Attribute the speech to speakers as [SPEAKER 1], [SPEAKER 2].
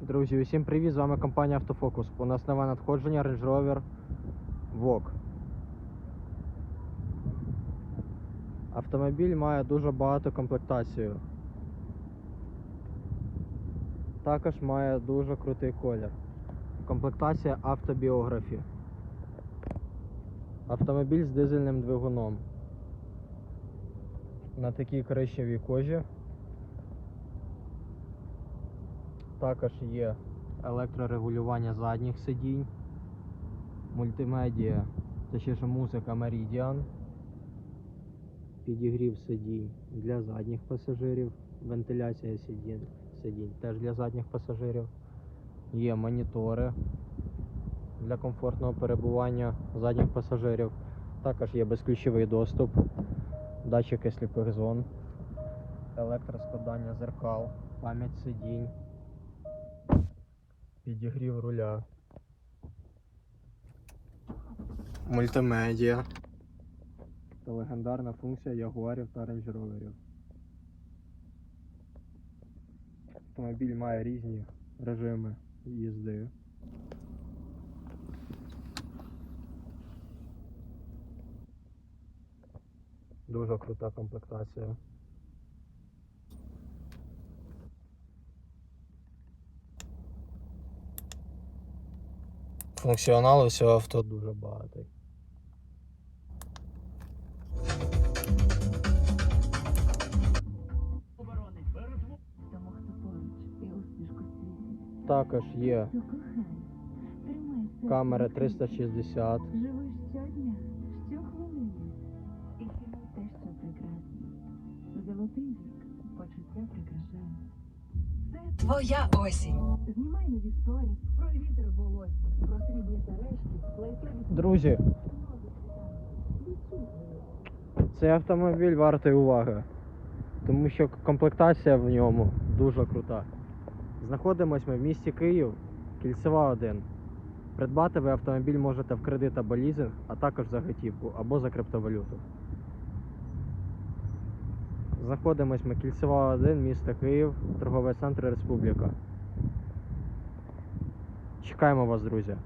[SPEAKER 1] Друзі, усім привіт! З вами компанія Автофокус. У нас нове надходження Range Rover Vogue. Автомобіль має дуже багато комплектацію. Також має дуже крутий колір. Комплектація автобіографі. Автомобіль з дизельним двигуном. На такій коричневій кожі. Також є електрорегулювання задніх сидінь, мультимедіа, точніше музика Meridian, підігрів сидінь для задніх пасажирів, вентиляція сидінь, сидінь теж для задніх пасажирів. Є монітори для комфортного перебування задніх пасажирів. Також є безключовий доступ, датчики сліпих зон, електроскладання зеркал, пам'ять сидінь. Підігрів руля. Мультимедіа. Та легендарна функція ягуарів та рейндж-роверів. Автомобіль має різні режими їзди. Дуже крута комплектація. Функціоналу цього авто дуже багатий.
[SPEAKER 2] Тому хто поруч і усмішку світить.
[SPEAKER 1] Також є
[SPEAKER 2] тримайся.
[SPEAKER 1] камери 360.
[SPEAKER 2] Живи щодня, щохвилини. І те, що прекрасне. Золотий вік, почуття прикрашає. Це
[SPEAKER 3] Твоя осінь.
[SPEAKER 2] знімай нові сторіс, про вітер волосся, про срібні сережки, плетені
[SPEAKER 1] Друзі, цей автомобіль вартий уваги, тому що комплектація в ньому дуже крута. Знаходимось ми в місті Київ, Кільцева 1. Придбати ви автомобіль можете в кредит або лізинг, а також за готівку або за криптовалюту. Знаходимось ми Кільцева 1, місто Київ, торговий центр Республіка. Чекаємо вас, друзі.